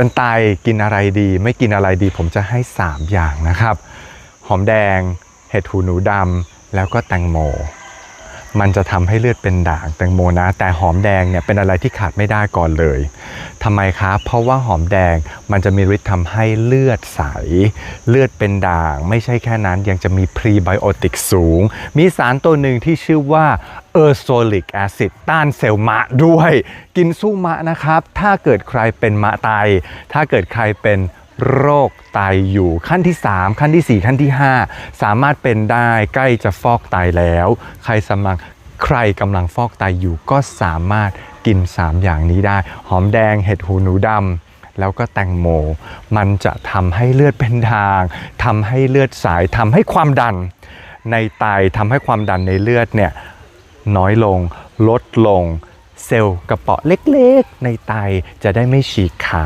เป็นไตกินอะไรดี ไม่กินอะไรดี ผมจะให้ 3 อย่างนะครับ หอมแดง เห็ดหูหนูดำแล้วก็แตงโม มันจะทำให้เลือดเป็นด่างแตงโมนะ แต่หอมแดงเนี่ยเป็นอะไรที่ขาดไม่ได้ก่อนเลย ทำไมครับ เพราะว่าหอมแดงมันจะมีฤทธิ์ทำให้เลือดใส เลือดเป็นด่าง ไม่ใช่แค่นั้นยังจะมีพรีไบโอติกสูง มีสารตัวหนึ่งที่ชื่อว่าเออร์โซลิกแอซิดต้านเซลล์มะด้วย กินสู้มะนะครับ ถ้าเกิดใครเป็นมะไต ถ้าเกิดใครเป็นโรคไตอยู่ขั้นที่ 3 ขั้นที่ 4 ขั้นที่ 5 สามารถเป็นได้ใกล้จะฟอกไตแล้ว ใครสมัง ใครกำลังฟอกไตอยู่ก็สามารถกิน 3 อย่างนี้ได้ หอมแดงเห็ดหูหนูดำแล้วก็แตงโม มันจะทำให้เลือดเป็นทาง ทำให้เลือดสาย ทำให้ความดัน ในไตทำให้ความดันในเลือดเนี่ยน้อยลง ลดลง เซลล์กระเปาะเล็กๆ ในไตจะได้ไม่ฉีกขาด